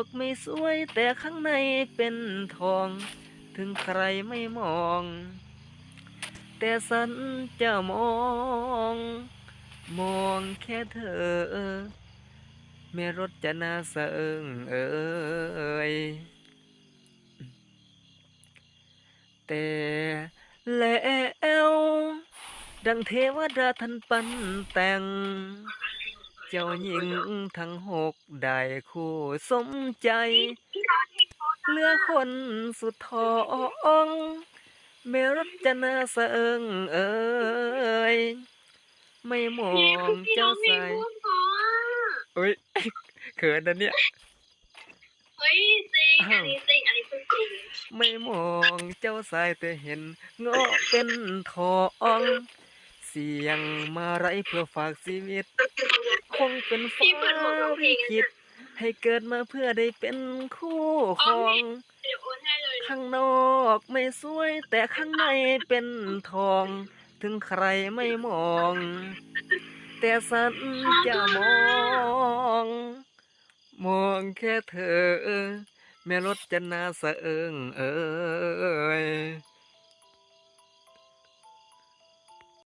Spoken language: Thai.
อกไม่สวยแต่ข้างในเป็นทอง ถึงใครไม่มอง แต่สันจะมอง มองแค่เธอ แม่รถจะน่าสะเอิงเอ่ยแต่แล้วดังเทวดาท่านปันแต่ง เจ้าหญิงทั้งหกได้คู่สมใจเหลือคนสุดท้องเมรจนาสะเอิงเอ่ยไม่มองเจ้าใสเอ้ยเขินนะเนี่ยเฮ้ยจริงอันนี้จริงอันนี้คือจริงไม่มองเจ้าสายแต่เห็นเงาะเป็นทอง เสียงมาไรเพื่อฝากชีวิต คงเป็นฟ้าวิคิด ให้เกิดมาเพื่อได้เป็นคู่ครองเดี๋ยวโอนให้เลยข้างนอกไม่สวยแต่ข้างในเป็นทอง ถึงใครไม่มอง แต่สันจะมอง มองแค่เธอแม่รถจะน่าสะเอิงเอ่ย